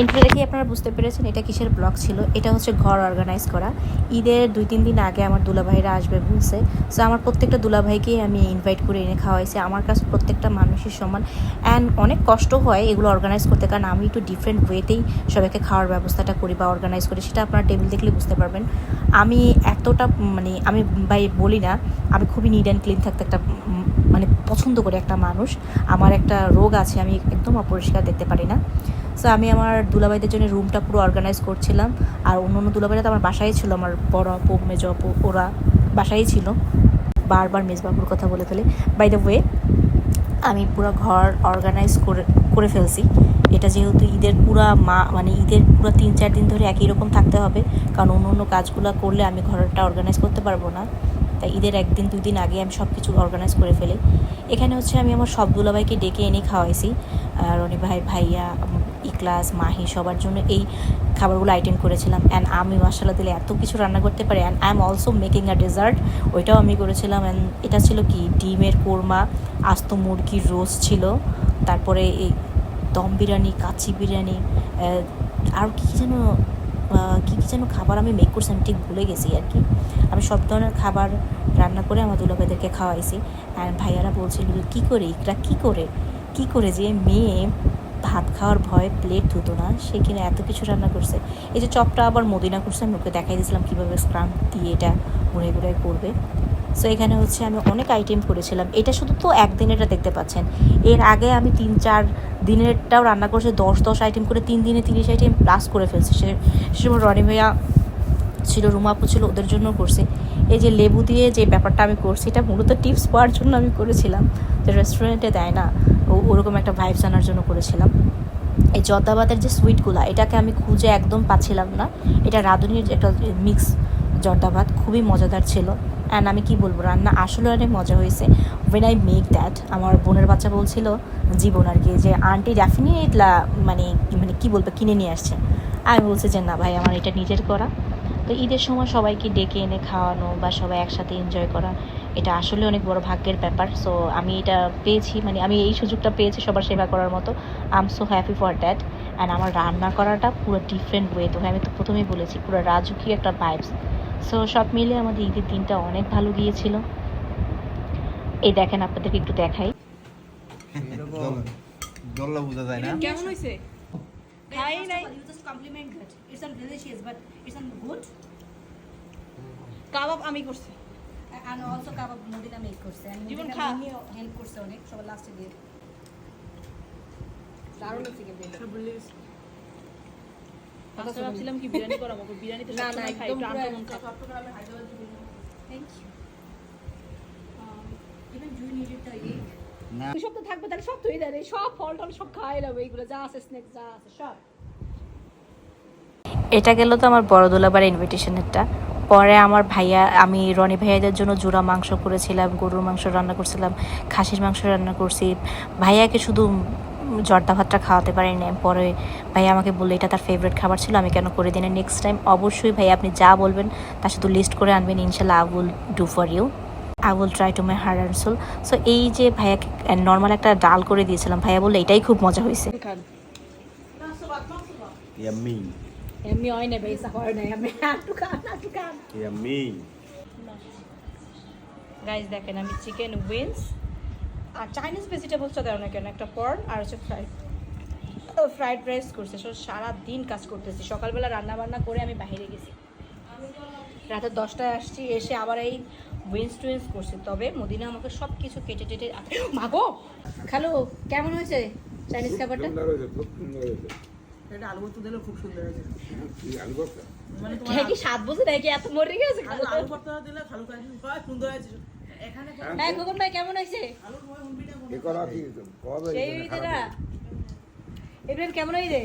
Intro দেখেই আপনারা বুঝতে পেরেছেন এটা কিসের ব্লগ ছিল। এটা হচ্ছে ঘর অর্গানাইজ করা। ঈদের দুই, তিন দিন আগে আমার দুলাভাইরা আসবে বলছে। সো আমার প্রত্যেকটা দুলাভাইকেই আমি ইনভাইট করে এনে খাওয়াইছি। আমার কাছে প্রত্যেকটা মানুষের সমান। অ্যান্ড অনেক কষ্ট হয় এগুলো অর্গানাইজ করতে কারণ আমি একটু ডিফারেন্ট ওয়েতেই সবাইকে খাওয়ার ব্যবস্থাটা করি বা অর্গানাইজ করি, সেটা আপনারা টেবিল দেখলে বুঝতে পারবেন। আমি এতটা মানে আমি বাই বলি না, আমি খুবই নিড অ্যান্ড ক্লিন থাকতে একটা মানে পছন্দ করি একটা মানুষ। আমার একটা রোগ আছে, আমি একদম অপরিষ্কার দেখতে পারি না। সো আমি আমার দুলাভাইদের জন্য রুমটা পুরো অর্গানাইজ করছিলাম। আর অন্য অন্য দুলাভাইরা তো আমার বাসায় ছিল, আমার বড় আপু, মেজ আপু, ওরা বাসায় ছিল। বারবার মেজবাবুর কথা বলে ফেলে। বাই দ্য ওয়ে আমি পুরো ঘর অর্গানাইজ করে করে ফেলছি। এটা যেহেতু ঈদের পুরা মা মানে ঈদের পুরো তিন চার দিন ধরে একই রকম থাকতে হবে। কারণ অন্য অন্য কাজগুলো করলে আমি ঘরটা অর্গানাইজ করতে পারব না। তাই ঈদের একদিন, দুই দিন আগে আমি সব কিছু অর্গানাইজ করে ফেলি। এখানে হচ্ছে আমি আমার সব দুলাভাইকে ডেকে এনে খাওয়াইছি। আর রনি ভাই, ভাইয়া ইকলাস মাহি সবার জন্য এই খাবারগুলো আইটেম করেছিলাম। অ্যান্ড আমি মশলা দিলে এত কিছু রান্না করতে পারি। And I am also making a dessert ওইটাও আমি করেছিলাম। অ্যান্ড এটা ছিল কি? ডিমের কোরমা, আস্ত মুরগির রোস্ট ছিল। তারপরে এই দম বিরিয়ানি, কাচ্চি বিরিয়ানি আর কী যেন কী কী যেন খাবার আমি মেক করছি, আমি ঠিক ভুলে গেছি আর কি। আমি সব ধরনের খাবার রান্না করে আমার দুলাভাইদেরকে খাওয়াইছি। অ্যান্ড ভাইয়ারা বলছিল, কী করে ইকরা? কী করে? কী করে যে মেয়ে ভাত খাওয়ার ভয়ে প্লেট ধুতো না। সে কিনা এত কিছু রান্না করছে। এই যে চপটা আবার মদিনা করছে, আমি ওকে দেখাই দিয়েছিলাম কীভাবে স্ক্রাম দিয়ে এটা ঘুরে ঘুরে করবে। সো এখানে হচ্ছে আমি অনেক আইটেম করেছিলাম। এটা শুধু তো একদিনেরটা দেখতে পাচ্ছেন। এর আগে আমি তিন, চার দিনেরটাও রান্না করেছি, দশ দশ আইটেম করে তিন দিনে তিরিশ আইটেম প্লাস করে ফেলছি। সে সময় রনি ভাইয়া ছিল রুমাপু ছিল, ওদের জন্য করছি। এই যে লেবু দিয়ে যে ব্যাপারটা আমি করছি, এটা মূলত টিপস পাওয়ার জন্য আমি করেছিলাম। যে রেস্টুরেন্টে দেয় না ওরকম একটা ভাইবস আনার জন্য করেছিলাম। এই জর্দাবাদের যে সুইটগুলা এটাকে আমি খুঁজে একদম পাচ্ছিলাম না। এটা রাঁধুনির একটা মিক্স জর্দাবাদ, খুবই মজাদার ছিল। অ্যান্ড আমি কি বলব, রান্না আসলে অনেক মজা হয়েছে। ওয়েন আই মেক দ্যাট আমার বোনের বাচ্চা বলছিল, জীবন আর কি, যে, আন্টি ডেফিনেট মানে মানে কি বলব, কিনে নিয়ে আসছে। আমি বলছি যে, না ভাই, আমার এটা নিজের করা। তো ঈদের সময় সবাইকে ডেকে এনে খাওয়ানো বা সবাই একসাথে এনজয় করা এটা আসলে অনেক বড় ভাগ্যের ব্যাপার। সো আমি এটা পেয়েছি মানে আমি এই সুযোগটা পেয়েছি সবার সেবা করার মতো। I am so happy for that and আমার রান্না করাটা পুরো ডিফারেন্ট ওয়ে তো আমি তো প্রথমেই বলেছি পুরো রাজকীয় একটা ভাইবস সো সব মিলিয়ে আমাদের ঈদের দিনটা অনেক ভালো গিয়েছিল। এই দেখেন আপনাদেরকে একটু দেখাই। দল্লা বোঝা যায় না? কেমন হয়েছে? খাই নাই You just compliment that. It's not delicious, but it's not good. কাবাব আমি করছি And also kebab Medina make করছে and জীবন খা। হেল্প করছে অনেক সবার লাস্টে দিয়ে দারুণ হচ্ছে কিন্তু এটা। ফার্স্টে ভাবছিলাম কি বিরিয়ানি করাবো বিরিয়ানি তো না না একদম Hyderabadi thank you even do need it the egg না তুই সব তো থাকবে তাহলে সব তুই দেয় সব ফল টল সব খাই নেব এইগুলো যা আছে স্ন্যাক্স যা আছে সব। এটা গেল তো আমার বড় দোলাবার ইনভিটেশনেরটা পরে আমার ভাইয়া আমি রনি ভাইয়াদের জন্য জোড়া মাংস করেছিলাম গরুর মাংস রান্না করছিলাম খাসির মাংস রান্না করছি। ভাইয়াকে শুধু জর্দা ভাতটা খাওয়াতে পারিনি। পরে ভাইয়া আমাকে বলল এটা তার ফেভারিট খাবার ছিল আমি কেন করে দিই নেক্সট টাইম অবশ্যই ভাইয়া আপনি যা বলবেন তার শুধু লিস্ট করে আনবেন। ইনশাল্লাহ I will do for you I will try to my hard and soul so এই যে ভাইয়াকে নর্মাল একটা ডাল করে দিয়েছিলাম ভাইয়া বলল এটাই খুব মজা হয়েছে। ইয়াম্মি হয় না বেসা হয় না আমি একটু খান একটু খান ইয়াম্মি গাইস দেখেন আমি চিকেন উইংস আর চাইনিজ ভেজিটেবলসটা দেওয়া না কেন? একটা পর্ন আর হচ্ছে ফ্রাইড ফ্রাইড রাইস করছে। সো সারা দিন কাজ করতেছি। সকালবেলা রান্না বান্না করে আমি বাইরে গেছি। রাতে দশটায় আসছি এসে আবার এই উইন্স টুইন্স করছি তবে মদিনা আমাকে সব কিছু কেটে টেটে মাগো! খালো কেমন হয়েছে চাইনিজ খাবারটা? সুন্দর হয়েছে খুব সুন্দর হয়েছে। এটা আলু ভর্তা দিলে খুব সুন্দর হয়েছে। আলু ভর্তা? মানে হ্যাঁ কি সাত বছর নাকি? এত মরে গেছে আলু আলু ভর্তা দিলে খালু খাই সুন্দর হয়েছে। এখানে হ্যাঁ খোকন ভাই কেমন হয়েছে? হয়েছে? এবার কেমন হয়েছে?